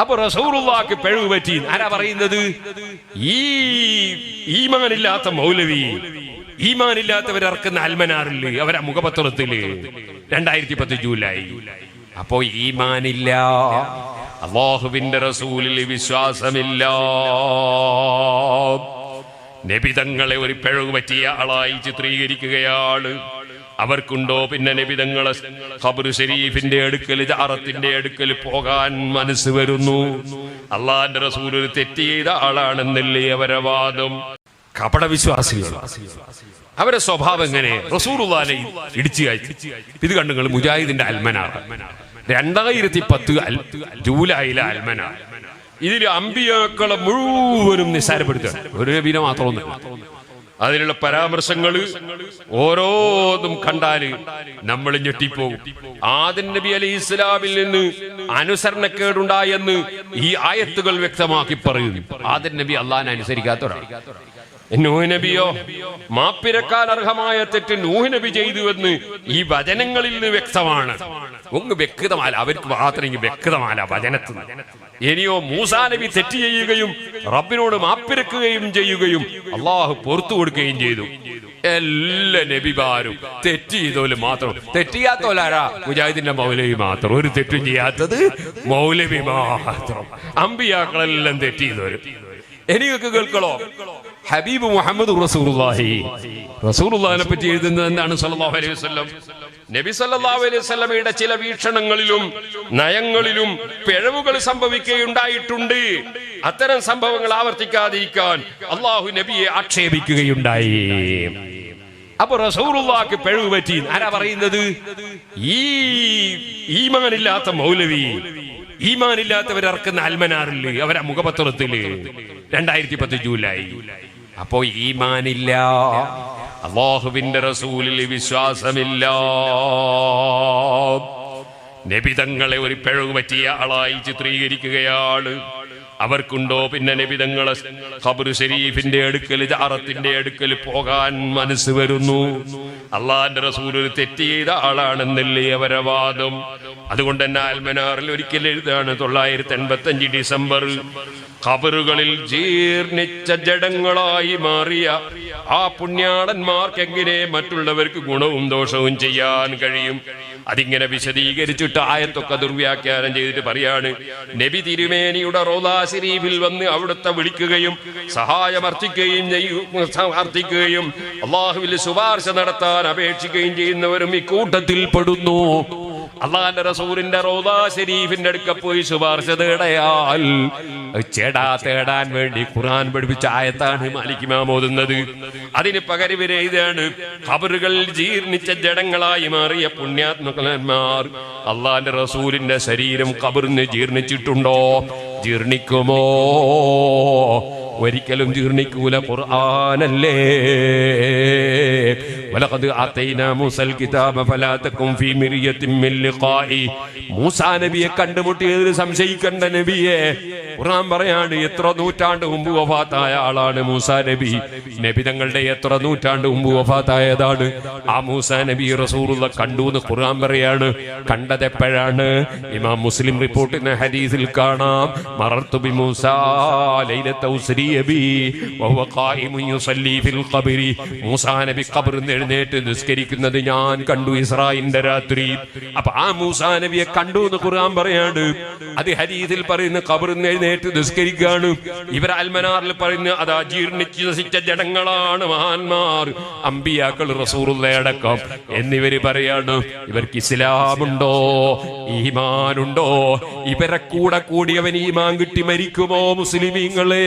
അപ്പൊ റസൂറുള്ളാക്ക് പിഴവ് പറ്റി. ആരാ പറയുന്നത്? ഈ ഈമാനില്ലാത്ത മൗലവി. ഈമാനില്ലാത്തവരിറക്കുന്ന അൽമനാറിൽ അവരാ മുഖപത്രത്തിൽ. രണ്ടായിരത്തി പത്ത് ജൂലൈ. അപ്പോ ഈമാനില്ല. അള്ളാഹുവിന്റെ റസൂലിൽ വിശ്വാസമില്ല. നബിതങ്ങളെ ഒരു പിഴവ് പറ്റിയ ആളായി ചിത്രീകരിക്കുകയാണ്. അവർക്കുണ്ടോ പിന്നെ നബിതങ്ങളെ? ഖബർ ഷെരീഫിന്റെ അടുക്കൽ ജാറത്തിന്റെ അടുക്കൽ പോകാൻ മനസ്സ് വരുന്നു. അള്ളാന്റെ റസൂൽ ഒരു തെറ്റ് ചെയ്ത ആളാണെന്നല്ലേ അവരെ വാദം? കപട വിശ്വാസികൾ അവരെ സ്വഭാവം എങ്ങനെ? റസൂറുല്ലാനെ ഇടിച്ചു കയറ്റി. ഇത് കണ്ടു നിങ്ങൾ മുജാഹിദിന്റെ അൽമന രണ്ടായിരത്തി പത്ത് ജൂലൈയിലെ അൽമന ഇതിൽ അമ്പിയാക്കളെ മുഴുവനും നിസ്സാരപ്പെടുത്തുകയാണ്. ഒരു നബീനെ മാത്രമൊന്നും അതിലുള്ള പരാമർശങ്ങൾ ഓരോന്നും കണ്ടാൽ നമ്മൾ ഞെട്ടിപ്പോകും. ആദൻ നബി അലി ഇസ്ലാമിൽ നിന്ന് അനുസരണക്കേടുണ്ടായെന്ന് ഈ ആയത്തുകൾ വ്യക്തമാക്കി പറയുന്നു. ആദൻ നബി അള്ളഹാൻ അനുസരിക്കാത്ത നബിയോ മാപ്പിരക്കാൻ അർഹമായ തെറ്റ് നൂഹ് ചെയ്തു എന്ന് ഈ വചനങ്ങളിൽ നിന്ന് വ്യക്തമാണ്. ഒന്ന് വ്യക്തമല്ല അവർക്ക് മാത്രം വ്യക്തമല്ല വ്യക്തമാല വചനത്തിൽ ഇനിയോ മൂസാ നബി തെറ്റ് ചെയ്യുകയും റബ്ബിനോട് മാപ്പിരക്കുകയും ചെയ്യുകയും അള്ളാഹു പുറത്തു കൊടുക്കുകയും ചെയ്തു. എല്ലാ നബിമാരും തെറ്റ് ചെയ്തോൽ മാത്രം. തെറ്റ് ചെയ്യാത്തോലാരാ മുജാഹിദിന്റെ മൗലവി മാത്രം. ഒരു തെറ്റും ചെയ്യാത്തത് മൗലവി മാത്രം. അമ്പിയാക്കളെല്ലാം തെറ്റ് ചെയ്തോര് എനിക്ക് കേൾക്കളോ ഹബീബ് മുഹമ്മദ് റസൂലുള്ളാഹിനെ പറ്റി എഴുതുന്നത് എന്താണ്? സല്ലല്ലാഹു അലൈഹി വസല്ലം. നബി സല്ലല്ലാഹു അലൈഹി വസല്ലമയുടെ ചില വീക്ഷണങ്ങളിലും നയങ്ങളിലും പിഴവുകൾ സംഭവിക്കുകയുണ്ടായിട്ടുണ്ട്. അത്തരം സംഭവങ്ങൾ ആവർത്തിക്കാതിരിക്കാൻ അള്ളാഹു നബിയെ ആക്ഷേപിക്കുകയുണ്ടായി. അപ്പൊ റസൂറുള്ളാക്ക് പിഴവ് പറ്റി. ആരാ പറയുന്നത്? ഈ ഈമാനില്ലാത്ത മൗലവി. ഈമാനില്ലാത്തവരക്കുന്ന അൽമനാറിൽ അവരെ മുഖപത്രത്തിൽ. രണ്ടായിരത്തി പത്ത് ജൂലൈ. അപ്പോ ഈമാനില്ല. അള്ളാഹുവിന്റെ റസൂലിൽ വിശ്വാസമില്ല. നബിതങ്ങളെ ഒരു പിഴവ് പറ്റിയ ആളായി ചിത്രീകരിക്കുകയാണ്. അവർക്കുണ്ടോ പിന്നെ നബിതങ്ങളെ ഖബർ ഷെരീഫിന്റെ അടുക്കൽ ജാറത്തിന്റെ അടുക്കൽ പോകാൻ മനസ്സ് വരുന്നു? അള്ളാന്റെ റസൂൽ ഒരു തെറ്റ് ചെയ്ത ആളാണെന്നല്ലേ അവരെ വാദം? അതുകൊണ്ട് തന്നെ ആൽമനാറിൽ ഒരിക്കൽ എഴുതാണ് തൊള്ളായിരത്തി എൺപത്തി അഞ്ച് ഡിസംബർ ഖബറുകളിൽ ജീർണിച്ച ജഡങ്ങളായി മാറിയ ആ പുണ്യാടന്മാർക്ക് എങ്ങനെ മറ്റുള്ളവർക്ക് ഗുണവും ദോഷവും ചെയ്യാൻ കഴിയും? അതിങ്ങനെ വിശദീകരിച്ചിട്ട് ആയത്തൊക്കെ ദുർവ്യാഖ്യാനം ചെയ്തിട്ട് പറയാണ് നബി തിരുമേനിയുടെ റോദാശരീഫിൽ വന്ന് അവിടുത്തെ വിളിക്കുകയും സഹായം അർത്ഥിക്കുകയും ചെയ്യും അർത്ഥിക്കുകയും അള്ളാഹുവിൽ ശുപാർശ നടത്താൻ അപേക്ഷിക്കുകയും ചെയ്യുന്നവരും ഇക്കൂട്ടത്തിൽ പെടുന്നു. അള്ളാന്റെ റസൂലിന്റെ റോദാ ഷെരീഫിന്റെ അടുക്ക പോയി ശുപാർശ തേടയാൽ ചേടാ തേടാൻ വേണ്ടി ഖുർആൻ പഠിപ്പിച്ച ആയത്താണ് മാലിക്കുമാം ഓതുന്നത്. അതിന് പകരം ഇവരെ ഇതാണ് ഖബറുകൾ ജീർണിച്ച ജഡങ്ങളായി മാറിയ പുണ്യാത്മകന്മാർ. അള്ളാന്റെ റസൂലിന്റെ ശരീരം കബറിന് ജീർണിച്ചിട്ടുണ്ടോ? ജീർണിക്കുമോ? ഒരിക്കലും ജീർണിക്കൂല ഖുർആാനല്ലേ? ലിഖാഇ മൂസാ നബിയെ കണ്ടുമുട്ടിയതിൽ സംശയിക്കേണ്ട നബിയെ. ഖുർആൻ പറയാണ് എത്ര നൂറ്റാണ്ട് മുമ്പ് വഫാത്തായ ആളാണ് മൂസാ നബി. നബി തങ്ങളുടെ എത്ര നൂറ്റാണ്ട് മുമ്പ് വഫാത്തായതാണ്. ആ മൂസ നബി റസൂലുള്ള കണ്ടു എന്ന് ഖുർആൻ പറയാണ്. കണ്ടത് എപ്പോഴാണ്? ഇമാം മുസ്ലിം റിപ്പോർട്ടിന് ഹദീസിൽ കാണാം. മറർത്തു ബി മൂസാ ലൈലത്ത നബി ഖബറിൽ എഴുന്നേറ്റ് നിസ്കരിക്കുന്നത് ഞാൻ കണ്ടു ഇസ്രായിന്റെ രാത്രി. അപ്പൊ ആ മൂസാ നബിയെ കണ്ടു എന്ന് ഖുർആൻ പറയാണ്. അത് ഹദീസിൽ പറയുന്ന ഖബറിൽ നിന്ന് എഴുന്നേറ്റ് നിസ്കരിക്കാണ് ഇവർ അൽമനാറിൽ പറയുന്ന അതാ ജീർണിച്ച് നശിച്ച ജടങ്ങളാണ് മഹാന്മാർ അമ്പിയാക്കൾ റസൂറുള്ളയടക്കം എന്നിവര് പറയാണ് ഇവർക്ക് ഇസ്ലാമുണ്ടോ? ഈമാനുണ്ടോ? ഇവരെ കൂടെ കൂടിയവൻ ഈമാൻ കിട്ടി മരിക്കുമോ മുസ്ലിമീങ്ങളെ?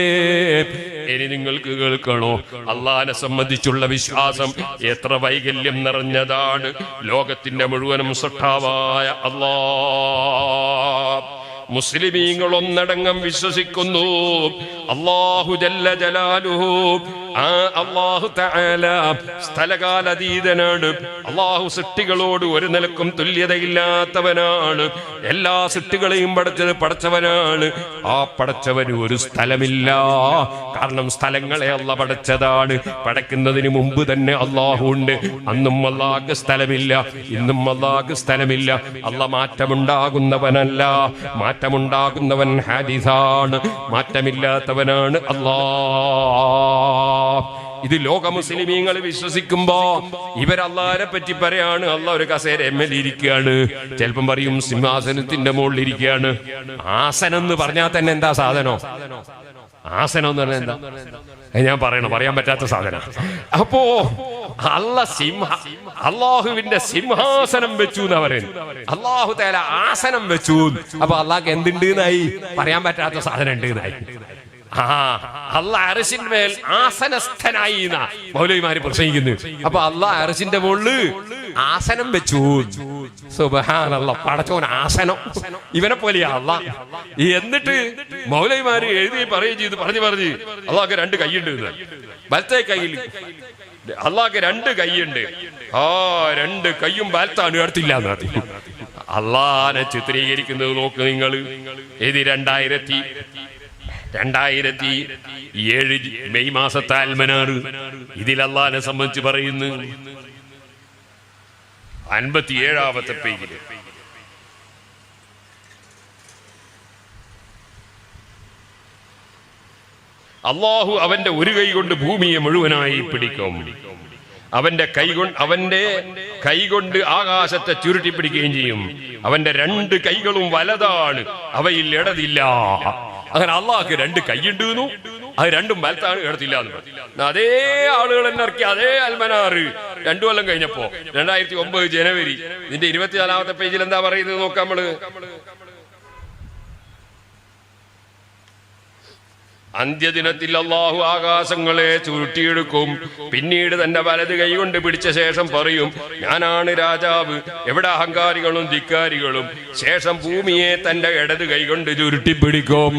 ഇനി നിങ്ങൾക്ക് കേൾക്കണോ? അള്ളാനെ സംബന്ധിച്ചുള്ള വിശ്വാസം എത്ര വൈകല്യം നിറഞ്ഞതാണ്. ലോകത്തിന്റെ മുഴുവനും സൃഷ്ടാവായ അള്ളാ മുസ്ലിമീങ്ങൾ ഒന്നടങ്കം വിശ്വസിക്കുന്നു. അള്ളാഹു ജല്ല ജലാലുഹു ആ അള്ളാഹു സ്ഥലകാലതീതനാണ്. അള്ളാഹു സൃഷ്ടികളോട് ഒരു നിലക്കും തുല്യതയില്ലാത്തവനാണ്. എല്ലാ സൃഷ്ടികളെയും പടച്ചത് പടച്ചവനാണ്. ആ പടച്ചവന് ഒരു സ്ഥലമില്ല. കാരണം സ്ഥലങ്ങളെ അല്ല പടച്ചതാണ്. പഠിക്കുന്നതിന് മുമ്പ് തന്നെ അള്ളാഹു ഉണ്ട്. അന്നും അള്ളാഹ് സ്ഥലമില്ല. ഇന്നും അള്ളാഹ് സ്ഥലമില്ല. അല്ല മാറ്റമുണ്ടാകുന്നവനല്ല. മാറ്റമുണ്ടാകുന്നവൻ ഹാരിസാണ്. മാറ്റമില്ലാത്തവനാണ് അല്ലാ ഇത് ലോക മുസ്ലിമീങ്ങൾ വിശ്വസിക്കുമ്പോ ഇവരല്ലാരെ പറ്റി പറയാണ്. അല്ല ഒരു കസേര എം എൽ ഇരിക്കുകയാണ്. ചിലപ്പം പറയും സിംഹാസനത്തിന്റെ മുകളിൽ ഇരിക്കുകയാണ്. ആസനം എന്ന് പറഞ്ഞാൽ തന്നെ എന്താ സാധനോ? ആസനം എന്ന് പറഞ്ഞാൽ എന്താ? ഞാൻ പറയണം പറയാൻ പറ്റാത്ത സാധന. അപ്പോ അല്ല സിംഹ അള്ളാഹുവിന്റെ സിംഹാസനം വെച്ചു എന്ന് പറയുന്നത് അള്ളാഹു തേല ആസനം വെച്ചു. അപ്പൊ അള്ളാഹ് എന്തുണ്ട് എന്നായി? പറയാൻ പറ്റാത്ത സാധനം ഉണ്ട് എന്നായി. ആ അല്ല അരസിന്മേൽ ആസനസ്ഥനായി മൗലവിമാര് പ്രസംഗിക്കുന്നു. അപ്പൊ അല്ല അരസിന്റെ മുകളിൽ ആസനം വെച്ചു. സുബഹാനല്ല പടച്ചോൻ ആസനം. ഇവനെ പോലെയാ അല്ല. എന്നിട്ട് മൗലവിമാര് എഴുതി പറയുകയും ചെയ്തു പറഞ്ഞു പറഞ്ഞു. അള്ളാഹ് രണ്ട് കൈയുണ്ട് വലത്തെ കയ്യിൽ അള്ളാഹ് രണ്ട് കൈയുണ്ട്. ആ രണ്ട് കൈയും വലത്താണ് അടുത്തില്ല അള്ളാനെ ചിത്രീകരിക്കുന്നത് നോക്ക് നിങ്ങൾ ഇത് രണ്ടായിരത്തി രണ്ടായിരത്തി ഏഴ് മെയ് മാസത്തെ അൽമനാറ് ഇതിൽ അള്ളാഹിനെ സംബന്ധിച്ച് പറയുന്നു. അൻപത്തി ഏഴാമത്തെ പേജിൽ. അള്ളാഹു അവന്റെ ഒരു കൈ കൊണ്ട് ഭൂമിയെ മുഴുവനായി പിടിക്കും. അവന്റെ കൈകൊണ്ട് അവന്റെ കൈകൊണ്ട് ആകാശത്തെ ചുരുട്ടി പിടിക്കുകയും ചെയ്യും. അവന്റെ രണ്ട് കൈകളും വലതാണ്. അവയിൽ ഇടതില്ല. അങ്ങനെ അള്ളാഹ്ക്ക് രണ്ട് കൈയുണ്ട് എന്നു. അത് രണ്ടും വലത്താണ് കിടത്തില്ല എന്ന്. അതേ ആളുകൾ തന്നെ ഇറക്കി അതേ അൽമനാറ് രണ്ടു കൊല്ലം കഴിഞ്ഞപ്പോ രണ്ടായിരത്തി ഒമ്പത് ജനുവരി ഇതിന്റെ ഇരുപത്തിനാലാമത്തെ പേജിൽ എന്താ പറയുന്നത് നോക്കാം നമ്മൾ? അന്ത്യദിനത്തിൽ അള്ളാഹു ആകാശങ്ങളെ ചുരുട്ടിയെടുക്കും. പിന്നീട് തന്റെ വലത് കൈകൊണ്ട് പിടിച്ച ശേഷം പറയും ഞാനാണ് രാജാവ്. എവിടെ അഹങ്കാരികളും ധിക്കാരികളും? ശേഷം ഭൂമിയെ തന്റെ ഇടത് കൈകൊണ്ട് ചുരുട്ടി പിടിക്കും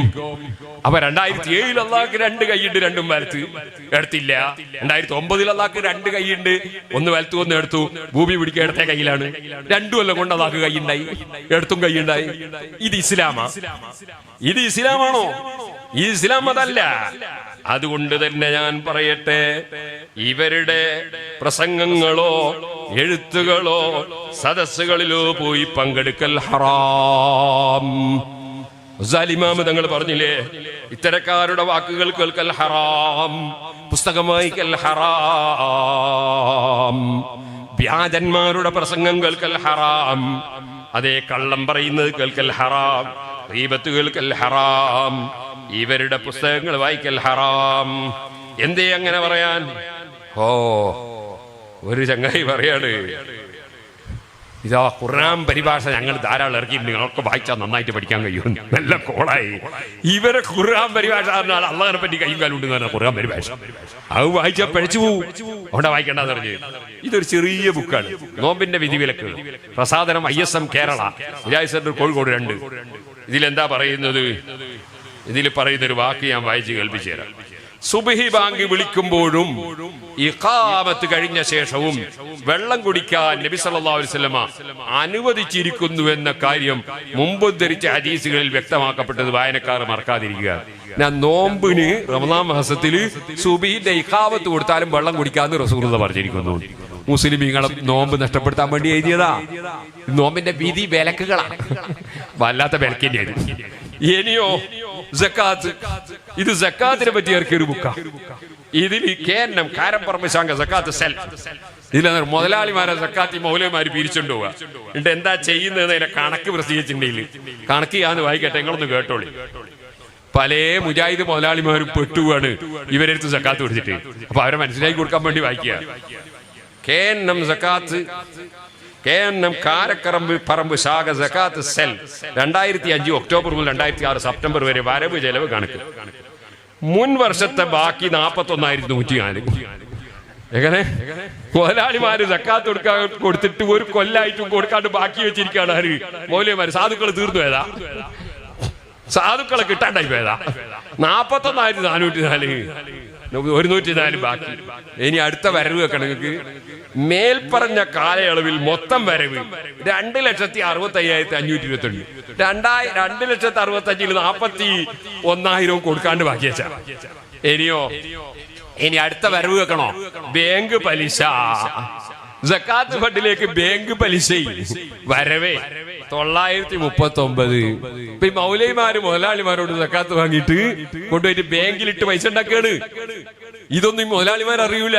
അപ്പൊ രണ്ടായിരത്തി ഏഴിൽ അള്ളാഹ്ക്ക് രണ്ട് കൈയുണ്ട് രണ്ടും വലത്ത്. എടുത്തില്ല. രണ്ടായിരത്തി ഒമ്പതിൽ അള്ളാഹ്ക്ക് രണ്ട് കൈയുണ്ട്. ഒന്ന് വലത്തു ഒന്ന് എടുത്തു. ഭൂമി പിടിക്കുക ഇടത്തെ കയ്യിലാണ്. രണ്ടു കൊല്ലം കൊണ്ട് അള്ളാഹ് കൈയുണ്ടായി. എടുത്തും കൈയുണ്ടായി. ഇത് ഇസ്ലാമാ? ഇത് ഇസ്ലാമാണോ? ഈ ഇസ്ലാം അതല്ല. അതുകൊണ്ട് തന്നെ ഞാൻ പറയട്ടെ ഇവരുടെ പ്രസംഗങ്ങളോ എഴുത്തുകളോ സദസ്സുകളിലോ പോയി പങ്കെടുക്കൽ ഹറാം. സാലിമാമ് തങ്ങൾ പറഞ്ഞില്ലേ ഇത്തരക്കാരുടെ വാക്കുകൾ കേൾക്കൽ ഹറാം പുസ്തകം വായിക്കൽ ഹറാം വ്യാജന്മാരുടെ പ്രസംഗം കേൾക്കൽ ഹറാം അതേ കള്ളം പറയുന്നത് കേൾക്കൽ ഹറാം റീബത്ത് കേൾക്കൽ ഹറാം ഇവരുടെ പുസ്തകങ്ങൾ വായിക്കൽ ഹറാം. എന്തേ അങ്ങനെ പറയാൻ? ഓ ഒരു ചങ്ങായി പറയാണ് ഇതാ ഖുർആൻ പരിഭാഷ ഞങ്ങൾ ധാരാളം ഇറക്കിയിട്ടുണ്ട്. നിങ്ങൾക്ക് വായിച്ചാൽ നന്നായിട്ട് പഠിക്കാൻ കഴിയും നല്ല കോളായി. ഇവരെ ഖുർആൻ പരിഭാഷ പറഞ്ഞാൽ അള്ളാഹിനെ പറ്റി കൈയും കാലും ഉണ്ടെന്ന് പറഞ്ഞാൽ ഖുർആൻ പരിഭാഷ. അത് വായിച്ചാൽ പഠിച്ചു പോവും. അവിടെ വായിക്കേണ്ടെന്ന് പറഞ്ഞു. ഇതൊരു ചെറിയ ബുക്കാണ്. നോമ്പിന്റെ വിധിവിലക്ക്. പ്രസാദനം I S M Kerala. Vijay centre Kozhikode രണ്ട്. ഇതിലെന്താ പറയുന്നത്? ഇതിൽ പറയുന്ന ഒരു വാക്ക് ഞാൻ വായിച്ച് കേൾപ്പിച്ചു തരാം. സുബഹി ബാങ്ക് വിളിക്കുമ്പോഴും ഇഖാമത്ത് കഴിഞ്ഞ ശേഷവും വെള്ളം കുടിക്കാൻ നബി സല്ലല്ലാഹു അലൈഹി വസല്ലമ അനുവദിച്ചിരിക്കുന്നു എന്ന കാര്യം മുമ്പ് ധരിച്ച ഹദീസുകളിൽ വ്യക്തമാക്കപ്പെട്ടത് വായനക്കാർ മറക്കാതിരിക്കുക. ഞാൻ നോമ്പിന് റമദാൻ മാസത്തിൽ സുബിന്റെ ഇഖാമത്ത് കൊടുത്താലും വെള്ളം കുടിക്കാന്ന് റസൂലുള്ള പറഞ്ഞിരിക്കുന്നു. മുസ്ലിമീങ്ങളെ നോമ്പ് നഷ്ടപ്പെടുത്താൻ വേണ്ടി എഴുതിയതാ. നോമ്പിന്റെ വിധി വിലക്കുകളാണ്. വല്ലാത്ത വിലക്കിന്റെ ഇനിയോ ഇത് സക്കാത്തിനെ പറ്റി ഇറക്കിയ ഒരു ബുക്കാ. ഇതിൽ കേന്നം കാരപ്പറമ്പ് പറമ്പശാങ്ക ജക്കാത്ത് സെൽ ഇതിൽ മുതലാളിമാരെ സക്കാത്തി മൗലയമാര് പിരിച്ചുകൊണ്ട് പോവുക എന്നിട്ട് എന്താ ചെയ്യുന്നത് അതിന്റെ കണക്ക് പ്രസിദ്ധിച്ചിട്ടുണ്ടെങ്കിൽ കണക്ക് ചെയ്യാന്ന് വായിക്കട്ടെ നിങ്ങളൊന്ന് കേട്ടോളി. പല മുജാഹിദ് മുതലാളിമാരും പെട്ടുവാണ് ഇവരെടുത്ത് സക്കാത്ത് കൊടുത്തിട്ട്. അപ്പൊ അവരെ മനസ്സിലാക്കി കൊടുക്കാൻ വേണ്ടി വായിക്കുക. കേന്നം സക്കാത്ത് കേന്നം കാരക്കറമ്പ് പറമ്പ് ശാഖ സക്കാത്ത് സെൽ. രണ്ടായിരത്തി അഞ്ച് ഒക്ടോബർ മുതൽ രണ്ടായിരത്തി ആറ് സെപ്റ്റംബർ വരെ വരവ് ചെലവ് കണക്ക്. മുൻ വർഷത്തെ ബാക്കി നാൽപ്പത്തി ഒന്നായിരത്തി നൂറ്റി നാല് എങ്ങനെ? മുതലാളിമാര് സക്കാത്ത് കൊടുക്കാൻ കൊടുത്തിട്ട് ഒരു കൊല്ലായിട്ടും കൊടുക്കാണ്ട് ബാക്കി വെച്ചിരിക്കുകയാണ് ആര് മൗലിയമാര് സാധുക്കൾ തീർന്നു ഏതാ? സാധുക്കളെ കിട്ടാണ്ടായി പോയതാ നാപ്പത്തൊന്നായിരത്തി നാനൂറ്റി നാല് ഒരുന്നൂറ്റി നാല് ബാക്കി. ഇനി അടുത്ത വരവ് വെക്കണം നിങ്ങൾക്ക് മേൽപ്പറഞ്ഞ കാലയളവിൽ മൊത്തം വരവ്. രണ്ട് ലക്ഷത്തി അറുപത്തി അയ്യായിരത്തി അഞ്ഞൂറ്റി ഇരുപത്തി രണ്ട് രണ്ടായി രണ്ട് ലക്ഷത്തി അറുപത്തി അഞ്ചിൽ നാപ്പത്തി ഒന്നായിരവും കൊടുക്കാണ്ട് ബാക്കിയച്ച. ഇനിയോ? ഇനി അടുത്ത വരവ് വെക്കണോ? ബാങ്ക് പലിശ. ജക്കാത്ത് ഫണ്ടിലേക്ക് ബാങ്ക് പലിശ വരവേ. തൊള്ളായിരത്തി മുപ്പത്തി ഒമ്പത് ഇപ്പൊ ഈ മൗലൈമാര് മുതലാളിമാരോട് ജക്കാത്ത് വാങ്ങിയിട്ട് കൊണ്ടുപോയിട്ട് ബാങ്കിലിട്ട് പൈസ ഉണ്ടാക്കാണ്. ഇതൊന്നും മുതലാളിമാർ അറിയൂല.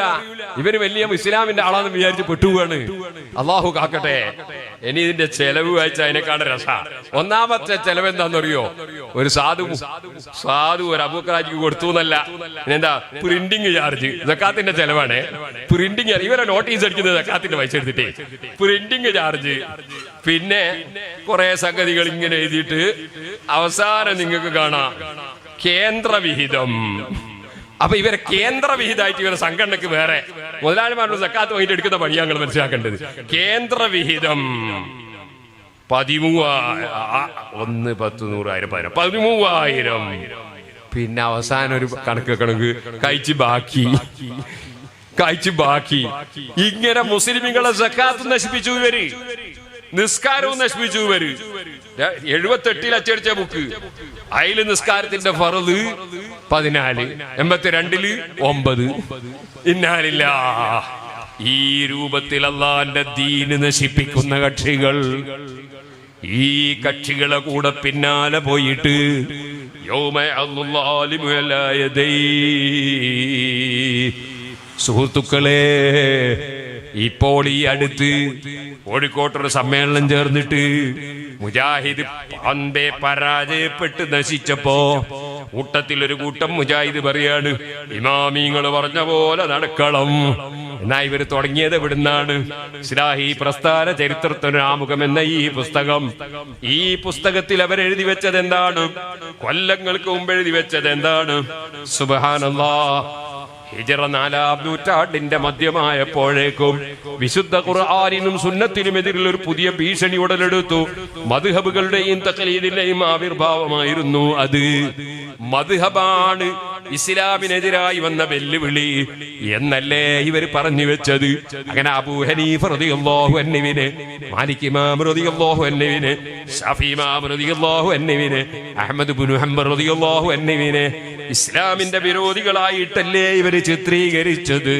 ഇവർ വലിയ ഇസ്ലാമിന്റെ ആളാന്ന് വിചാരിച്ച് പെട്ടുപോവാണ്. അള്ളാഹു കാക്കട്ടെ ഇനി ഇതിന്റെ ചെലവ് വായിച്ച അതിനെക്കാണ് രസ. ഒന്നാമത്തെ ചെലവ് എന്താണെന്നറിയോ ഒരു സാധു സാധു ഒരു അബൂക്കറാജിക്ക് കൊടുത്തു എന്നല്ല. എന്താ? പ്രിന്റിംഗ് ചാർജ് ജക്കാത്തിന്റെ ചെലവാണ്. പ്രിന്റിംഗ് ഇവരെ നോട്ടീസ് അടിക്കുന്നത് ജക്കാത്തിന്റെ പൈസ എടുത്തിട്ടേ. Printing charge. പിന്നെ കുറെ സംഗതികൾ ഇങ്ങനെ എഴുതിയിട്ട് അവസാനം നിങ്ങൾക്ക് കാണാം. കേന്ദ്ര വിഹിതം അപ്പൊ ഇവരെ കേന്ദ്രവിഹിതമായിട്ട് ഇവരെ സംഘടനക്ക് വേറെ മുതലാളിമാരുടെ സക്കാത്ത് വാങ്ങിയിട്ട് എടുക്കുന്ന പണിയാങ്ങൾ മനസ്സിലാക്കേണ്ടത്. കേന്ദ്രവിഹിതം ഒന്ന് പത്ത് നൂറായിരം പതിനായിരം. പതിമൂവായിരം. പിന്നെ അവസാനം ഒരു കണക്ക് കണക്ക് കഴിച്ച് ബാക്കി. കഴിച്ച് ബാക്കി. ഇങ്ങനെ മുസ്ലിമുകളെ സക്കാത്ത് നശിപ്പിച്ചു ഇവർ. നിസ്കാരവും നശിപ്പിച്ചു വരും. എഴുപത്തെട്ടിൽ അച്ചടിച്ച ബുക്ക്. അതിൽ നിസ്കാരത്തിന്റെ ഫറത് പതിനാല് എൺപത്തിരണ്ടിൽ ഒമ്പത്. ഇന്നാലില്ല. ഈ രൂപത്തിൽ അള്ളാന്റെ ദീന് നശിപ്പിക്കുന്ന കക്ഷികൾ ഈ കക്ഷികളെ കൂടെ പിന്നാലെ പോയിട്ട്. സുഹൃത്തുക്കളെ ഇപ്പോൾ ഈ അടുത്ത് കോഴിക്കോട്ടൊരു സമ്മേളനം ചേർന്നിട്ട് മുജാഹിദ് പമ്പെ പരാജയപ്പെട്ട് നശിച്ചപ്പോ കൂട്ടത്തിൽ ഒരു കൂട്ടം മുജാഹിദ് പറയാണ് ഇമാമിങ്ങൾ പറഞ്ഞ പോലെ നടക്കണം. എന്നാ ഇവർ തുടങ്ങിയത് എവിടുന്നാണ്? ഇസ്ലാഹി പ്രസ്ഥാന ചരിത്രത്തിന് ആമുഖം എന്ന ഈ പുസ്തകം. ഈ പുസ്തകത്തിൽ അവരെഴുതി വെച്ചത് എന്താണ് കൊല്ലങ്ങൾക്ക് മുമ്പ് എഴുതി വെച്ചത് എന്താണ് സുബഹാനല്ലാ. ഹിജറ നാലാം നൂറ്റാണ്ടിന്റെ മധ്യമായപ്പോഴേക്കും വിശുദ്ധ ഖുർആാനിനും സുന്നത്തിനും എതിരിൽ ഒരു പുതിയ ഭീഷണി ഉടലെടുത്തു. മധുഹബുകളുടെയും തക്കലീദിന്റെയും ആവിർഭാവമായിരുന്നു അത്. മധുഹബാണ് ഇസ്ലാമിനെതിരായി വന്ന വെല്ലുവിളി എന്നല്ലേ ഇവർ പറഞ്ഞു വെച്ചത്. അങ്ങനെ അബൂ ഹനീഫ് റളിയല്ലാഹു അൻഹുവിനെ മാലിക് ഇമാം ഇമാം ഹംബൽ റളിയല്ലാഹു അൻഹുവിനെ ഇസ്ലാമിന്റെ വിരോധികളായിട്ടല്ലേ ഇവർ ചിത്രീകരിച്ചത്?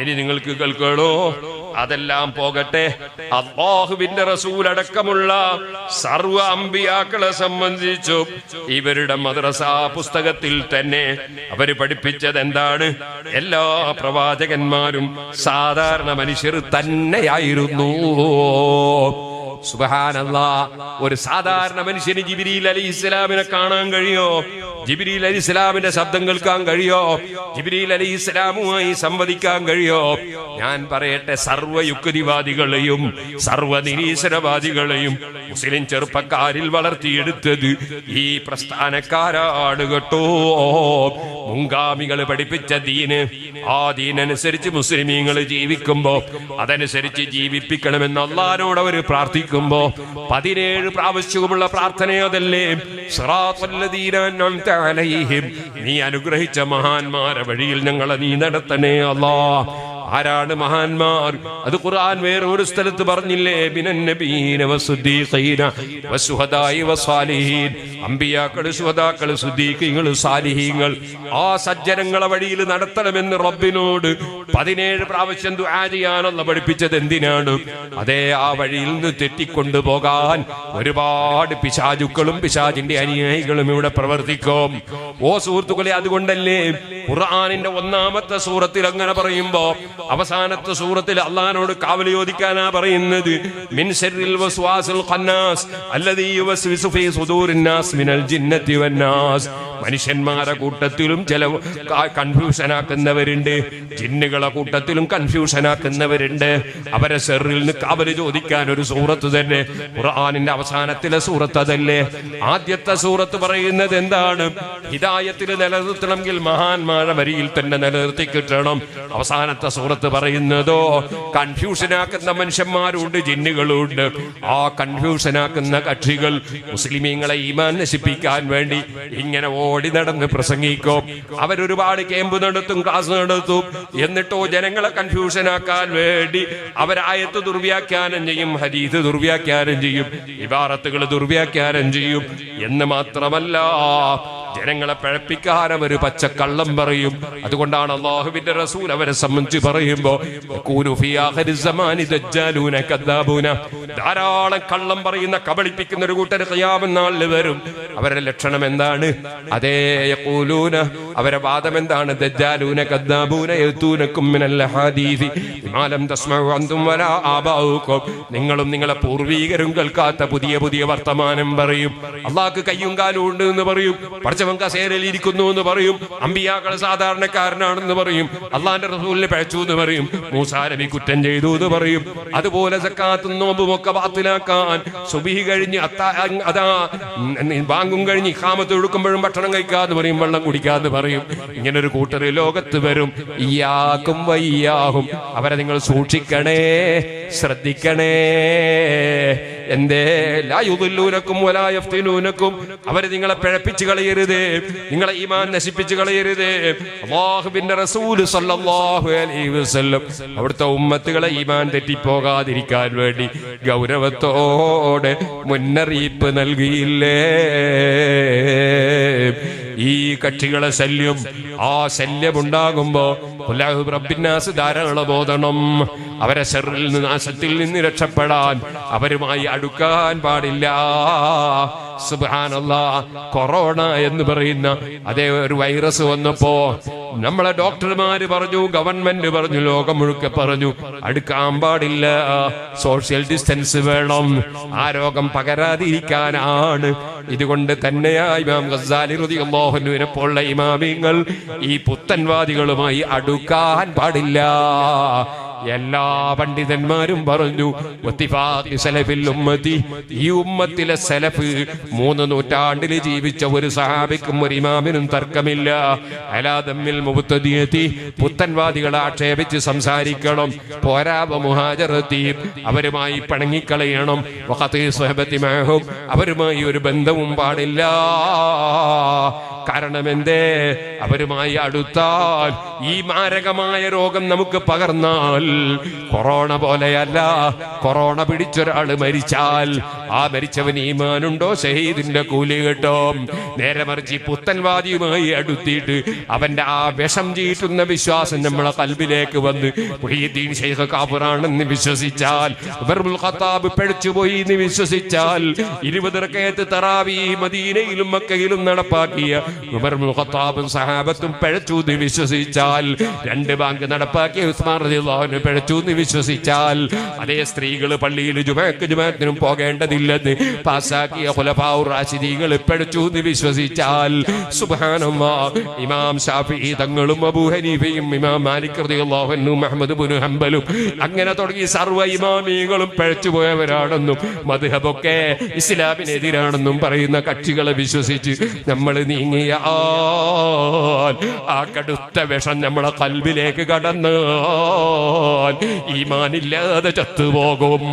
ഇനി നിങ്ങൾക്ക് കേൾക്കണോ അതെല്ലാം പോകട്ടെ. അള്ളാഹുവിന്റെ റസൂൽ അടക്കമുള്ള സർവ അമ്പിയാക്കളെ സംബന്ധിച്ചു ഇവരുടെ മദ്രസ പുസ്തകത്തിൽ തന്നെ അവർ പഠിപ്പിച്ചത് എന്താണ് എല്ലാ പ്രവാചകന്മാരും സാധാരണ മനുഷ്യർ തന്നെയായിരുന്നു. ഒരു സാധാരണ മനുഷ്യന് ജിബിരിയിൽ അലി ഇസ്ലാമിനെ കാണാൻ കഴിയോ? ജിബിരിയിൽ അലി ഇസ്ലാമിന്റെ ശബ്ദം കേൾക്കാൻ കഴിയോ? ജിബിരിയിൽ അലി ഇസ്ലാമുമായി സംവദിക്കാൻ കഴിയോ? ഞാൻ പറയട്ടെ സർവ യുക്തിവാദികളെയും സർവ നിരീശ്വരവാദികളെയും മുസ്ലിം ചെറുപ്പക്കാരിൽ വളർത്തിയെടുത്തത് ഈ പ്രസ്ഥാനക്കാരാണ് കേട്ടോ. മുങ്കാമികൾ പഠിപ്പിച്ച ദീന് ആ ദീനനുസരിച്ച് മുസ്ലിമീങ്ങൾ ജീവിക്കുമ്പോ അതനുസരിച്ച് ജീവിപ്പിക്കണമെന്ന് അള്ളഹാനോട് അവർ പ്രാർത്ഥിക്കുമ്പോ പതിനേഴ് പ്രാവശ്യവുമുള്ള പ്രാർത്ഥന അതല്ലേ അൻഅംത അലൈഹിം. നീ അനുഗ്രഹിച്ച മഹാന്മാരെ വഴിയിൽ ഞങ്ങളെ നീ നടത്തണേ അല്ലാ ആരാണ് മഹാന്മാർ? അത് ഖുർആൻ വേറെ ഒരു സ്ഥലത്ത് പറഞ്ഞില്ലേ? അമ്പിയാക്കൾ സുഹദാക്കൾ സുദ്ദീഖീങ്ങൾ സാലിഹീങ്ങൾ. ആ സജ്ജനങ്ങളെ വഴിയിൽ നടത്തണമെന്ന് റബ്ബിനോട് പതിനേഴ് പ്രാവശ്യം ദുആ പഠിപ്പിച്ചത് എന്തിനാണ്? അതേ ആ വഴിയിൽ നിന്ന് തെറ്റിക്കൊണ്ടു പോകാൻ ഒരുപാട് പിശാചുക്കളും പിശാചിന്റെ അനുയായികളും ഇവിടെ പ്രവർത്തിക്കും. ഓ സുഹൃത്തുക്കളെ അതുകൊണ്ടല്ലേ ഖുർആനിന്റെ ഒന്നാമത്തെ സൂറത്തിൽ അങ്ങനെ പറയുമ്പോ അവസാനത്തെ സൂറത്തിൽ അള്ളഹാനോട് കാവൽ ചോദിക്കാനാ പറയുന്നത് മിൻ ശർറിൽ അല്ലദീ യുവസ്വിസു ഫീ മിനൽ വന്നാസ് മനുഷ്യന്മാരെ കൂട്ടത്തിലും ചില കൺഫ്യൂഷൻ ആക്കുന്നവരുണ്ട് ജിന്നുകളെ കൂട്ടത്തിലും കൺഫ്യൂഷൻ ആക്കുന്നവരുണ്ട് അവരെ സെറിൽ നിന്ന് കാവൽ ചോദിക്കാൻ ഒരു സൂറത്ത് തന്നെ ഖുർആാനിന്റെ അവസാനത്തിലെ സൂറത്ത് അതല്ലേ? ആദ്യത്തെ സൂറത്ത് പറയുന്നത് എന്താണ്? ഹിതായത്തിൽ നിലനിർത്തണമെങ്കിൽ മഹാന്മാരെ വരിയിൽ തന്നെ നിലനിർത്തി കിട്ടണം അവസാനത്തെ സൂറത്ത് സൂറത്ത് പറയുന്നതോ കൺഫ്യൂഷനാക്കുന്ന മനുഷ്യന്മാരുണ്ട് ജിന്നുകളുണ്ട്. ആ കൺഫ്യൂഷനാക്കുന്ന കക്ഷികൾ മുസ്ലിമീങ്ങളെ ഈമാൻ നശിപ്പിക്കാൻ വേണ്ടി ഇങ്ങനെ ഓടി നടന്ന് പ്രസംഗിക്കും. അവരൊരുപാട് ക്യാമ്പ് നടത്തും ക്ലാസ് നടത്തും. എന്നിട്ടോ ജനങ്ങളെ കൺഫ്യൂഷനാക്കാൻ വേണ്ടി അവരായത്ത് ദുർവ്യാഖ്യാനം ചെയ്യും ഹരീത് ദുർവ്യാഖ്യാനം ചെയ്യും ഇബാറത്തുകൾ ദുർവ്യാഖ്യാനം ചെയ്യും എന്ന് മാത്രമല്ല ജനങ്ങളെ പഴപ്പിക്കാൻ പച്ച പച്ചക്കള്ളം പറയും. അതുകൊണ്ടാണ് അള്ളാഹുവിന്റെ റസൂൽ അവരെ സംബന്ധിച്ച് പറയുമ്പോ. ധാരാളം കള്ളം പറയുന്ന കബളിപ്പിക്കുന്ന ഒരു കൂട്ടർ ഖിയാമത്ത് നാളിൽ വരും. അവരുടെ ലക്ഷണം എന്താണ്? അതേ യഖൂലൂന അവരെ വാദം എന്താണ്? ദജ്ജാലൂന കദ്ദാബൂന നിങ്ങളും നിങ്ങളെ പൂർവീകരും കേൾക്കാത്ത പുതിയ പുതിയ വർത്തമാനം പറയും. അള്ളാഹ്ക്ക് കയ്യും കാലും ഉണ്ട് എന്ന് പറയും. പഠിച്ചവൻ കസേരയിൽ ഇരിക്കുന്നു എന്ന് പറയും. അമ്പിയാക്കൾ സാധാരണക്കാരനാണെന്ന് പറയും. അള്ളാന്റെ റസൂലിനെ പഴച്ചു എന്ന് പറയും. മൂസാരബി കുറ്റം ചെയ്തു എന്ന് പറയും. അതുപോലെ സക്കാത്തും നോമ്പും ഒക്കെ ബാത്തിലാക്കാൻ സുബിഹി കഴിഞ്ഞ് അതാ ബാങ്കും കഴിഞ്ഞ് ഇഹാമത്ത് എടുക്കുമ്പോഴും ഭക്ഷണം കഴിക്കാന്ന് പറയും. വെള്ളം കുടിക്കാന്ന് പറയും. ഇങ്ങനെ ഒരു കൂട്ടർ ലോകത്ത് വരും. ഇയാക്കും വയ്യാകും അവരെ നിങ്ങൾ സൂക്ഷിക്കണേ. ശ്രദ്ധിക്കണേ. എന്തേ? ലായുദല്ലൂനക്കും വലായഫ്തിനൂനക്കും അവർ നിങ്ങളെ പിഴപ്പിച്ചു കളയരുത്. നിങ്ങളെ ഈമാൻ നശിപ്പിച്ചു കളയരുത്. അള്ളാഹുബിന്റെ റസൂൽ സല്ലല്ലാഹു അലൈഹി വസല്ലം. അവിടുത്തെ ഉമ്മത്തുകളെ ഈമാൻ തെറ്റിപ്പോകാതിരിക്കാൻ വേണ്ടി ഗൗരവത്തോടെ മുന്നറിയിപ്പ് നൽകിയില്ലേ? ഈ കക്ഷികളെ ശല്യം ആ ശല്യമുണ്ടാകുമ്പോ റബ്ബിന്നാസ് ധാരാളം ബോധണം അവരെ ഷെറിൽ നിന്ന് നാശത്തിൽ നിന്ന് രക്ഷപ്പെടാൻ അവരുമായി അടുക്കാൻ പാടില്ല. സുബ്ഹാനല്ലാ കൊറോണ എന്ന് പറയുന്ന അതേ ഒരു വൈറസ് വന്നപ്പോ നമ്മളെ ഡോക്ടർമാര് പറഞ്ഞു ഗവൺമെന്റ് പറഞ്ഞു ലോകം മുഴുക്കെ പറഞ്ഞു അടുക്കാൻ പാടില്ല. സോഷ്യൽ ഡിസ്റ്റൻസ് വേണം. ആ രോഗം പകരാതിരിക്കാനാണ്. ഇതുകൊണ്ട് തന്നെയാ ഇമാം ഗസാലി മോഹനുവിനെ പോലുള്ള ഇമാമിങ്ങൾ ഈ പുത്തൻവാദികളുമായി അടുക്കാൻ പാടില്ല. എല്ലാ പണ്ഡിതന്മാരും പറഞ്ഞു ഈ ഉമ്മത്തിലെ സെലഫ് മൂന്ന് നൂറ്റാണ്ടിൽ ജീവിച്ച ഒരു സഹാബിക്കും ഒരു ഇമാമിനും തർക്കമില്ല. അലാ തമ്മിൽ മുബത്തതിയെത്തി പുത്തൻവാദികളെ ആക്ഷേപിച്ച് സംസാരിക്കണം. പോരാവ മുഹാജറത്തി. അവരുമായി പണങ്ങിക്കളയണം. വഖത്തി സ്വഹബത്തി മഅഹും. അവരുമായി ഒരു ബന്ധവും പാടില്ല. കാരണമെന്തേ? അവരുമായി അടുത്താൽ ഈ മാരകമായ രോഗം നമുക്ക് പകർന്നാൽ കൊറോണ പോലെയല്ല കൊറോണ പിടിച്ചൊരാൾ മരിച്ചാൽ ആ മരിച്ചവൻ ഈമാനുണ്ടോ? ഷഹീദിന്റെ കൂലി കേട്ടോ. നേരെ മറിച്ച് പുത്തൻവാദിയുമായി അടുത്തിട്ട് അവന്റെ ആ വിഷം ചീറ്റുന്ന വിശ്വാസം നമ്മളെ കൽബിലേക്ക് വന്ന് മുഹീദ്ദീൻ ഷെയ്ഖ് കാഫിറാണെന്ന് വിശ്വസിച്ചാൽ ഉമറുൽ ഖത്താബ് പിഴച്ചുപോയി എന്ന് വിശ്വസിച്ചാൽ ഇരുപത് റക്കയത്ത് തറാവി മദീനയിലും മക്കയിലും നടപ്പാക്കിയ ഉമറുൽ ഖത്താബും സഹാബത്തും പിഴച്ചു എന്ന് വിശ്വസിച്ചാൽ രണ്ട് ബാങ്ക് നടപ്പാക്കിയ ഉസ്മാൻ റളിയല്ലാഹു പിഴച്ചു എന്ന് വിശ്വസിച്ചാൽ അതേ സ്ത്രീകൾ പള്ളിയിൽ ജുമാക്ക് ജുമാക്കിനും പോകേണ്ടതില്ലെന്ന് പാസാക്കിയ റാഷിദീകൾ പിഴച്ചു എന്ന് വിശ്വസിച്ചാൽ സുബ്ഹാനല്ലാഹ് ഇമാം ഷാഫി തങ്ങളും അബൂഹനീഫയും ഇമാം മാലിക് റളിയല്ലാഹു അൻഹു മുഹമ്മദ് ഇബ്നു ഹംബലും അങ്ങനെ തുടങ്ങി സർവ ഇമാമികളും പിഴച്ചു പോയവരാണെന്നും മദ്ഹബൊക്കെ ഇസ്ലാമിനെതിരാണെന്നും പറയുന്ന കക്ഷികളെ വിശ്വസിച്ച് നമ്മൾ നീങ്ങിയ ആ കടുത്ത വിഷം നമ്മളെ കൽബിലേക്ക് കടന്നാൽ ഈമാനില്ലാതെ ചത്തുപോകും.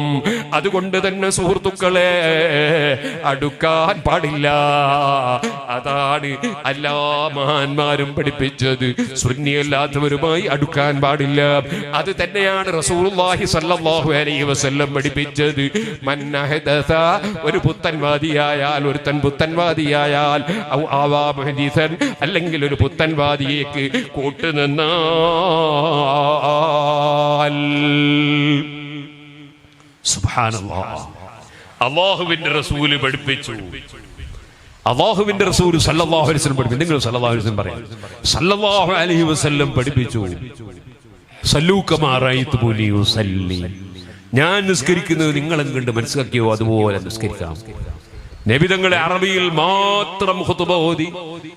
അതുകൊണ്ട് തന്നെ സുഹൃത്തുക്കളെ അടുക്കാൻ പാടില്ല. അതാണ് എല്ലാ മഹാന്മാരും പഠിപ്പിച്ചത്. സുന്നിയല്ലാത്തവരുമായി അടുക്കാൻ പാടില്ല. അത് തന്നെയാണ് റസൂലുള്ളാഹി സല്ലാഹു അലൈ വസ്ല്ലം പഠിപ്പിച്ചത്. മന്നഹദസ ഒരു പുത്തൻവാദിയായാൽ ഒരുത്തൻ പുത്തൻവാദിയായാൽ ഔ ആവാ മുഹദീസൻ അല്ലെങ്കിൽ ഒരു പുത്തൻവാദിയേക്ക് കൂട്ടുനിന്നാൽ സുബ്ഹാനല്ലാഹ് അള്ളാഹുവിന്റെ റസൂൽ പഠിപ്പിച്ചു. അള്ളാഹുവിന്റെ റസൂൽ സല്ലല്ലാഹു അലൈഹി വസല്ലം പഠിപ്പിച്ചു. നിങ്ങൾ സല്ലല്ലാഹു അലൈഹി വസല്ലം പറയാം. സല്ലല്ലാഹു അലൈഹി വസല്ലം പഠിപ്പിച്ചു. സല്ലൂ കമാ റഅയ്തുമുനി ഉസല്ലി ഞാൻ നിസ്കരിക്കുന്നത് നിങ്ങളും കണ്ട് മനസ്സിലാക്കിയോ? അതുപോലെ നിസ്കരിക്കാം. നബിതങ്ങളെ അറബിയിൽ മാത്രം ഓതി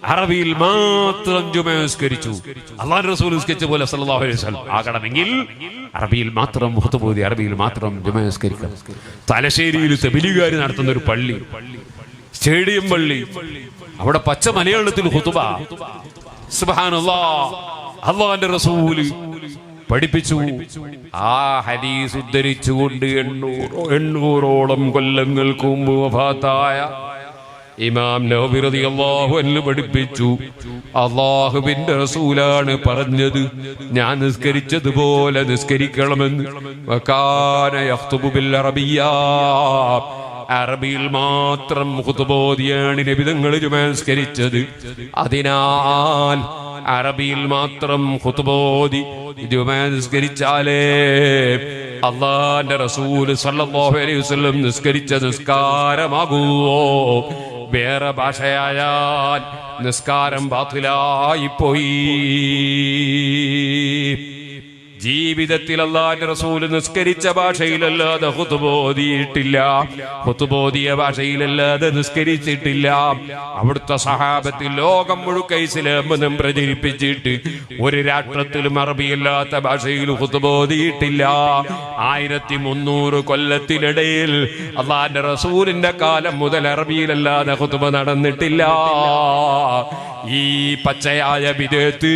അറബിയിൽ മാത്രം ജുമസ്കരിച്ചു അള്ളാഹു റസൂൽ പോലെ സല്ലല്ലാഹു അലൈഹി വസല്ലം. ആകണമെങ്കിൽ അറബിയിൽ മാത്രം ഓതി അറബിയിൽ മാത്രം ജുമ നിസ്കരിക്കാം തലശ്ശേരിയിൽ തെബിലികാർ നടത്തുന്ന ഒരു പള്ളി സ്റ്റേഡിയം പള്ളി അവിടെ പച്ച മലയാളത്തിൽ ഹുതുബ സുബ്ഹാനല്ലാഹ് അള്ളാന്റെ റസൂൽ പഠിപ്പിച്ചു. ആ ഹദീസ് ഉദ്ധരിച്ചുകൊണ്ട് എണ്ണൂറോ എണ്ണൂറോളം കൊല്ലങ്ങൾക്ക് മുമ്പ് വഫാത്തായ ഇമാം നബി അള്ളാഹു എന്ന് പഠിപ്പിച്ചു. അള്ളാഹുവിന്റെ റസൂലാണ് പറഞ്ഞത് ഞാൻ നിസ്കരിച്ചതുപോലെ നിസ്കരിക്കണമെന്ന്. അറബിയിൽ മാത്രം ഹുതുബോധിയാണ് നബിതങ്ങൾ ചുമസ്കരിച്ചത് അതിനാൽ അറബിയിൽ മാത്രം ഹുതുബോധി നിസ്കരിച്ചാലേ അള്ളാന്റെ റസൂൽ സല്ലല്ലാഹു അലൈഹി വസല്ലം നിസ്കരിച്ച നിസ്കാരമാകുമോ വേറെ ഭാഷയായാൽ നിസ്കാരം ബാത്തിലായി പോയി ജീവിതത്തിൽ അള്ളാന്റെ റസൂൽ നിസ്കരിച്ച ഭാഷയിലല്ലാതെ ഹുതുബോധിയിട്ടില്ല. ഹുതുബോധിയ ഭാഷയിലല്ലാതെ നിസ്കരിച്ചിട്ടില്ല. അവിടുത്തെ സഹാബത്തിൽ ലോകം മുഴുക്ക ഇസ്ലാമെന്നും പ്രചരിപ്പിച്ചിട്ട് ഒരു രാഷ്ട്രത്തിലും അറബിയില്ലാത്ത ഭാഷയിൽ ഹുതുബോധിയിട്ടില്ല. ആയിരത്തി മുന്നൂറ് കൊല്ലത്തിനിടയിൽ അള്ളാന്റെ റസൂലിന്റെ കാലം മുതൽ അറബിയിലല്ലാതെ ഹുതുബ നടന്നിട്ടില്ല. ഈ പച്ചയായ വിദേഹത്ത്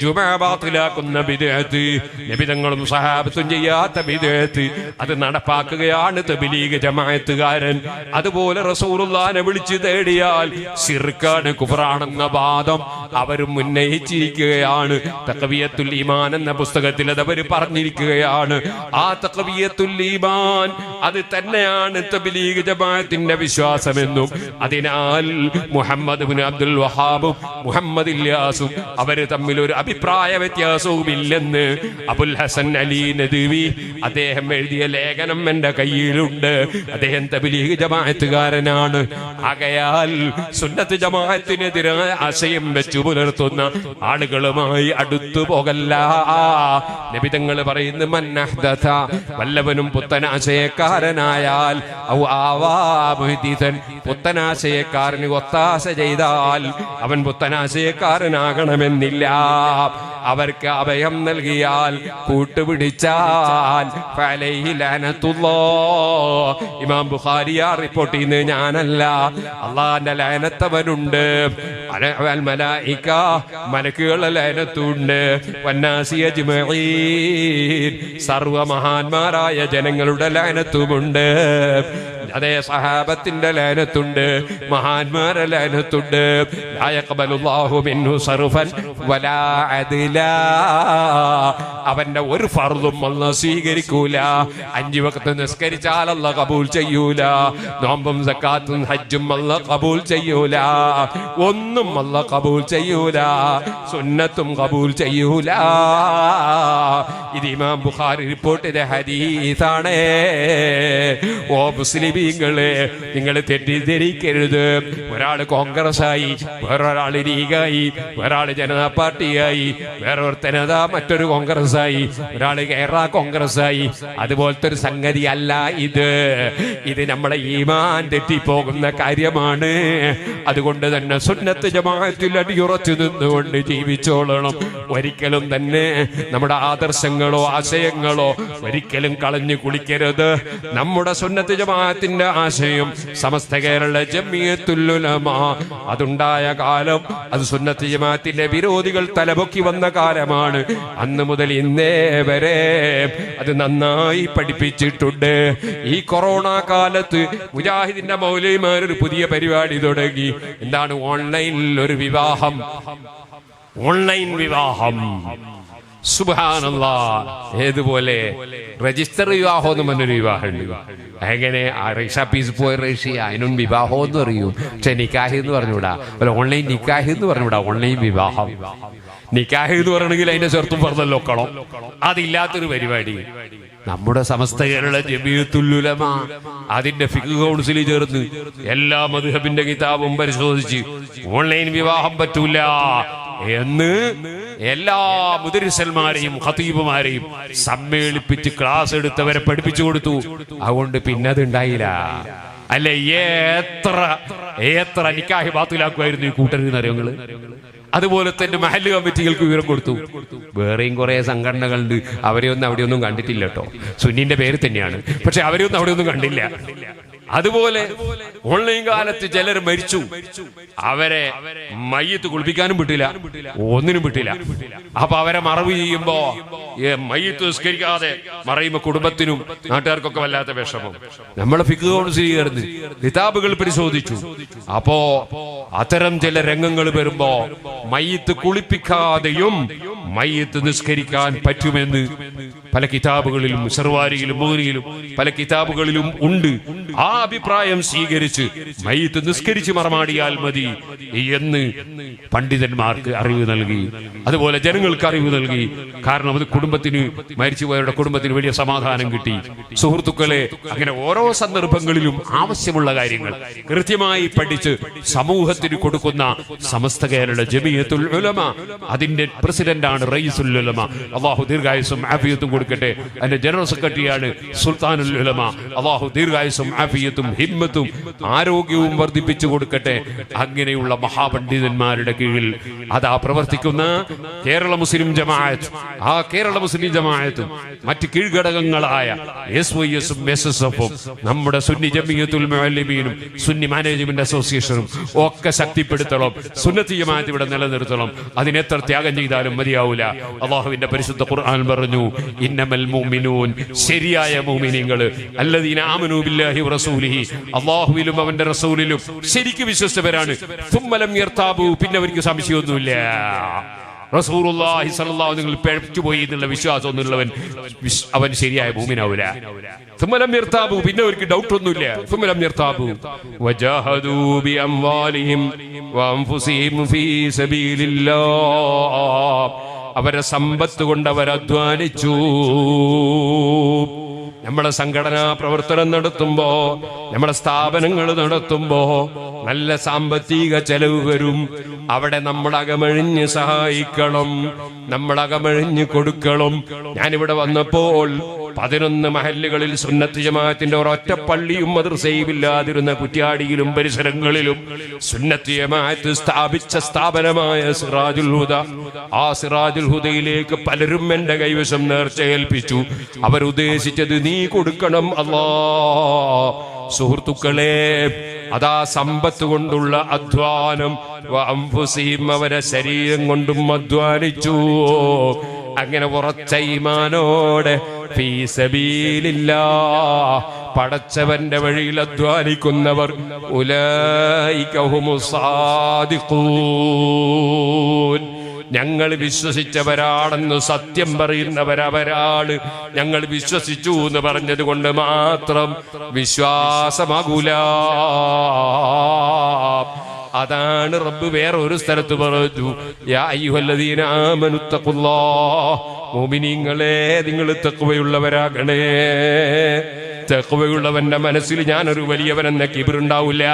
ജുമാബാത്തിലാക്കുന്ന വിദേത്ത് നബിതങ്ങളും സഹാബത്തും ചെയ്യാത്ത വിധേയത്ത് അത് നടപ്പാക്കുകയാണ് തബിലീഗ് ജമായത്തുകാരൻ അതുപോലെ റസൂറുല്ലാനെ വിളിച്ചു തേടിയാൽ സിർക്കാണ് കുഫറാണെന്ന വാദം അവരും ഉന്നയിച്ചിരിക്കുകയാണ്. തക്കവിയത്തുൽ ഈമാൻ എന്ന പുസ്തകത്തിൽ അത് അവർ പറഞ്ഞിരിക്കുകയാണ്. ആ തക്കവിയത്തുൽ ഈമാൻ അത് തന്നെയാണ് തബിലീഗ് ജമായത്തിന്റെ വിശ്വാസമെന്നും അതിനാൽ മുഹമ്മദ് ബിൻ അബ്ദുൽ വഹാബും മുഹമ്മദ് ഇല്ലാസും അവർ തമ്മിൽ ഒരു അഭിപ്രായ വ്യത്യാസവും ഇല്ലെന്ന് അബുൽ ഹസൻ അലി നദീവി. അദ്ദേഹം എഴുതിയ ലേഖനം എന്റെ കയ്യിലുണ്ട്. അദ്ദേഹം തബിലീഗ് ജമാഅത്തുകാരനാണ്. ആകയാൽ സുന്നത്ത് ജമാഅത്തിനെതിരെ ആശയം വെച്ചു പുലർത്തുന്ന ആളുകളുമായി അടുത്തു പോകല്ല. നബിതങ്ങൾ പറയുന്നു മന്നഹ്ദഥ വല്ലവനും പുത്തനാശയക്കാരനായാൽ പുത്തനാശയക്കാരന് ഒത്താശ ചെയ്താൽ അവൻ പുത്തനാശയക്കാരനാകണമെന്നില്ല. അവർക്ക് അഭയം നൽകിയാൽ കൂട്ടുപിടിച്ചാൽ. ഇമാം ബുഖാരിയ റിപ്പോർട്ട് ചെയ്യുന്നത് ഞാനല്ല. അള്ളാന്റെ ലയനത്തവനുണ്ട്. മലക്കുകളുടെ ലയനത്തുണ്ട്. വന്നാസിയ അജ്മഈൻ സർവ മഹാന്മാരായ ജനങ്ങളുടെ ലയനത്തുമുണ്ട്. അതേ സഹാബത്തിന്റെ ലയനത്തുണ്ട് മഹാന്മാരെ ലയനത്തുണ്ട്. ലാ മിൻഹു സർഫൻ വലാ അദ്ലാ. അവന്റെ ഒരു ഫർദും അല്ല സ്വീകരിക്കൂല. അഞ്ചു വക്കത്ത് നിസ്കരിച്ചാൽ അല്ല കബൂൽ ചെയ്യൂല. നോമ്പും സക്കാത്തും ഹജ്ജും അല്ല കബൂൽ ചെയ്യൂല. ഒന്നും അല്ല കബൂൽ ചെയ്യൂല. സുന്നത്തും കബൂൽ ചെയ്യൂല. ഇത് ഇമാം ബുഖാരി റിപ്പോർട്ട് ചെയ്ത ഓ ഓ മുസ്ലിമീങ്ങളെ നിങ്ങൾ തെറ്റിദ്ധരിക്കരുത്. ഒരാൾ കോൺഗ്രസ് ആയി വേറൊരാൾ ലീഗായി ഒരാൾ ജനതാ പാർട്ടിയായി വേറൊരുത്തനതാ മറ്റൊരു കോൺഗ്രസ് ആയി ഒരാൾ കേരള കോൺഗ്രസ് ആയി അതുപോലത്തെ ഒരു സംഗതി അല്ല ഇത്. ഇത് നമ്മളെ ഈമാൻ തെറ്റിപ്പോകുന്ന കാര്യമാണ്. അതുകൊണ്ട് തന്നെ സുന്നത്ത് ജമാഅത്തിൽ അടിയുറച്ചു നിന്നുകൊണ്ട് ജീവിച്ചോളണം. ഒരിക്കലും തന്നെ നമ്മുടെ ആദർശങ്ങളോ ആശയങ്ങളോ ഒരിക്കലും കളഞ്ഞു കുളിക്കരുത്. നമ്മുടെ സുന്നത്ത് ജമാഅത്തിന്റെ ആശയം. സമസ്ത കേരള ജമിയത്തുല്ലുലമ അതുണ്ടായ കാലം അത് സുന്നത്ത് ജമാഅത്തിന്റെ വിരോധികൾ തലപൊക്കി വന്ന കാലമാണ്. അന്ന് മുതൽ ഇന്നേ വരെ അത് നന്നായി പഠിപ്പിച്ചിട്ടുണ്ട്. ഈ കൊറോണ കാലത്ത് മുജാഹിദിന്റെ മൗലൈമാർ ഒരു പുതിയ പരിപാടി തുടങ്ങി. എന്താണ് ഓൺലൈനിൽ ഒരു വിവാഹം? ഓൺലൈൻ വിവാഹം. സുബാനല്ലാ ഏതുപോലെ രജിസ്റ്റർ വിവാഹം എന്ന് പറഞ്ഞൊരു വിവാഹമുണ്ട് എങ്ങനെ റീഷ പീസ് പോയി റേഷ്യ അതിനും വിവാഹം എന്ന് പറയൂ. പക്ഷെ നിക്കാഹി എന്ന് പറഞ്ഞുകൂടാ. അല്ല ഓൺലൈൻ നിക്കാഹി എന്ന് പറഞ്ഞുകൂടാ. ഓൺലൈൻ വിവാഹം. നിക്കാഹി എന്ന് പറയണമെങ്കിൽ അതിന്റെ ചെറുത്തും പറഞ്ഞല്ലോ കളോ അതില്ലാത്തൊരു പരിപാടി. നമ്മുടെ സമസ്ത കേരള ജമീത്തുല്ലുലമ അതിന്റെ ഫിഖ് കൗൺസിലിൽ ചേർന്ന് എല്ലാ മധുഹബിന്റെ കിതാബും പരിശോധിച്ച് ഓൺലൈൻ വിവാഹം പറ്റൂല. എന്ന് എല്ലാ മുദരിസന്മാരെയും ഖതീബുമാരെയും സമ്മേളിപ്പിച്ച് ക്ലാസ് എടുത്തവരെ പഠിപ്പിച്ചു കൊടുത്തു. അതുകൊണ്ട് പിന്നെ അത് ഉണ്ടായില്ല. അല്ലെ എത്ര എത്ര നിക്കാഹി ബാത്തിലാക്കുമായിരുന്നു ഈ കൂട്ടരുന്ന് അറിയങ്ങൾ അതുപോലെ തന്നെ മഹല്ല് കമ്മിറ്റികൾക്ക് വിവരം കൊടുത്തു. വേറെയും കുറെ സംഘടനകളുണ്ട്. അവരെയൊന്നും അവിടെയൊന്നും കണ്ടിട്ടില്ല കേട്ടോ. സുന്നിന്റെ പേര് തന്നെയാണ്. പക്ഷെ അവരെയൊന്നും അവിടെയൊന്നും കണ്ടില്ല. അതുപോലെ ഓൺലൈൻ കാലത്ത് ചിലർ മരിച്ചു. അവരെ മയ്യത്ത് കുളിപ്പിക്കാനും വിട്ടില്ല. ഒന്നിനും വിട്ടില്ല. അപ്പൊ അവരെ മറവ് ചെയ്യുമ്പോ മയ്യത്ത് നിസ്കരിക്കാതെ മറയുമ്പോ കുടുംബത്തിനും നാട്ടുകാർക്കൊക്കെ വല്ലാത്ത വിഷമം. നമ്മളെ ഫിക്ക് കൗൺസിൽ ചേർന്ന് കിതാബുകൾ പരിശോധിച്ചു. അപ്പോ അത്തരം ചില രംഗങ്ങൾ വരുമ്പോ മയ്യത്ത് കുളിപ്പിക്കാതെയും മയ്യത്ത് നിസ്കരിക്കാൻ പറ്റുമെന്ന് പല കിതാബുകളിലും സർവാരിയിലും മുഹരിയിലും പല കിതാബുകളിലും ഉണ്ട്. ആ അഭിപ്രായം സ്വീകരിച്ച് മയ്യത്ത് നിസ്കരിച്ച് മറമാടിയാൽ മതി എന്ന് പണ്ഡിതന്മാർക്ക് അറിവ് നൽകി. അതുപോലെ ജനങ്ങൾക്ക് അറിവ് നൽകി. കാരണം അത് കുടുംബത്തിന് മരിച്ചുപോയവരുടെ കുടുംബത്തിന് വലിയ സമാധാനം കിട്ടി. സുഹൃത്തുക്കളെ അങ്ങനെ ഓരോ സന്ദർഭങ്ങളിലും ആവശ്യമുള്ള കാര്യങ്ങൾ കൃത്യമായി പഠിച്ച് സമൂഹത്തിന് കൊടുക്കുന്ന സമസ്ത കേരള ജമിയത്തുൽ ഉലമ അതിന്റെ പ്രസിഡന്റാണ് റയീസുൽ ഉലമ അള്ളാഹു ദീർഘായുസും ആഫിയത്തും കൊടുക്കട്ടെ. അതിന്റെ ജനറൽ സെക്രട്ടറിയാണ് സുൽത്താനുൽ ഉലമ അള്ളാഹു ദീർഘായുസും ആഫിയത്തും ഹിമ്മത്തും ആരോഗ്യവും വർദ്ധിപ്പിച്ചു കൊടുക്കട്ടെ. അങ്ങനെയുള്ള മഹാപണ്ഡിതന്മാരുടെ കീഴിൽ അതാ പ്രവർത്തിക്കുന്ന കേരള മുസ്ലിം ജമാഅത്ത്. ആ കേരള മുസ്ലിം ജമാഅത്തും മറ്റ് കീഴ്ഘടകങ്ങളായ എസ് വൈ എസും എസ് എസ് എഫും നമ്മുടെ സുന്നി ജമിയത്തുൽ മുഅല്ലിമീനും സുന്നി മാനേജ്മെന്റ് അസോസിയേഷനും ഒക്കെ ശക്തിപ്പെടുത്തണം സുന്നത്തി ജമാഅത്ത് ഇവിടെ നിലനിർത്തണം. അതിനെത്ര ത്യാഗം ചെയ്താലും മതിയാവൂല അള്ളാഹുവിന്റെ പരിശുദ്ധ ഖുർആൻ പറഞ്ഞു ഇന്നമൽ മുഅ്മിനൂൻ. ശരിയായ മുഅ്മിനീങ്ങൾ. അല്ലദീന ആമനൂ ബില്ലാഹി വറസൂലിഹി അള്ളാഹുവിലും അവന്റെ റസൂലിലും ശരിക്ക് വിശ്വസിച്ചവരാണ്. തുമ്മലം യർതാബു. പിന്നെ അവർക്ക് സംശയമൊന്നുമില്ല. റസൂറുല്ലാഹി സ്വല്ലല്ലാഹു നിങ്ങൾ പിഴച്ചുപോയി എന്നുള്ള വിശ്വാസം ഒന്നുള്ളവൻ അവൻ ശരിയായ ഭൂമിനാവൂല തുമ്മലം നിർത്താബു പിന്നെ അവർക്ക് ഡൗട്ട് ഒന്നുമില്ല തുമ്മലം നിർത്താബു വജാഹദൂ ബി അംവാലിഹിം വഅൻഫുസിഹിം ഫീ സബീലില്ലാഹ്. അവരെ സമ്പത്ത് കൊണ്ട് അവർ അധ്വാനിച്ചു. നമ്മളെ സംഘടനാ പ്രവർത്തനം നടത്തുമ്പോ നമ്മളെ സ്ഥാപനങ്ങൾ നടത്തുമ്പോ നല്ല സാമ്പത്തിക ചെലവ് വരും. അവിടെ നമ്മൾ അകമഴിഞ്ഞ് സഹായിക്കണം നമ്മൾ അകമഴിഞ്ഞ് കൊടുക്കണം. ഞാനിവിടെ വന്നപ്പോൾ പതിനൊന്ന് മഹല്ലുകളിൽ സുന്നത്ത് ജമാഅത്തിന്റെ ഒരൊറ്റ പള്ളിയും മദ്രസയും ഇല്ലാതിരുന്ന കുറ്റ്യാടിയിലും പരിസരങ്ങളിലും സുന്നത്ത് ജമാഅത്ത് സ്ഥാപിച്ച സ്ഥാപനമായ സിറാജുൽ ഹുദ. ആ സിറാജുൽ ഹുദയിലേക്ക് പലരും എന്റെ കൈവശം നേർച്ച ഏൽപ്പിച്ചു അവരുദ്ദേശിച്ചത് നീ കൊടുക്കണം അല്ലാ. സുഹൃത്തുക്കളെ അതാ സമ്പത്ത് കൊണ്ടുള്ള അധ്വാനം. അവരെ ശരീരം കൊണ്ടും അധ്വാനിച്ചു. അങ്ങനെ ഉറച്ച ഈമാനോടെ പടച്ചവന്റെ വഴിയിൽ അധ്വാനിക്കുന്നവർ ഞങ്ങൾ വിശ്വസിച്ചവരാണെന്ന് സത്യം പറയുന്നവരവരാണ് ഞങ്ങൾ വിശ്വസിച്ചു എന്ന് പറഞ്ഞത് കൊണ്ട് മാത്രം വിശ്വാസമാകൂല. അതാണ് റബ്ബ് വേറെ ഒരു സ്ഥലത്ത് പറഞ്ഞു. മുഅ്മിനീങ്ങളെ നിങ്ങൾ തെക്കുവയുള്ളവരാകണേ തെക്കുവയുള്ളവന്റെ മനസ്സിൽ ഞാനൊരു വലിയവനെന്ന കിബിറുണ്ടാവില്ല.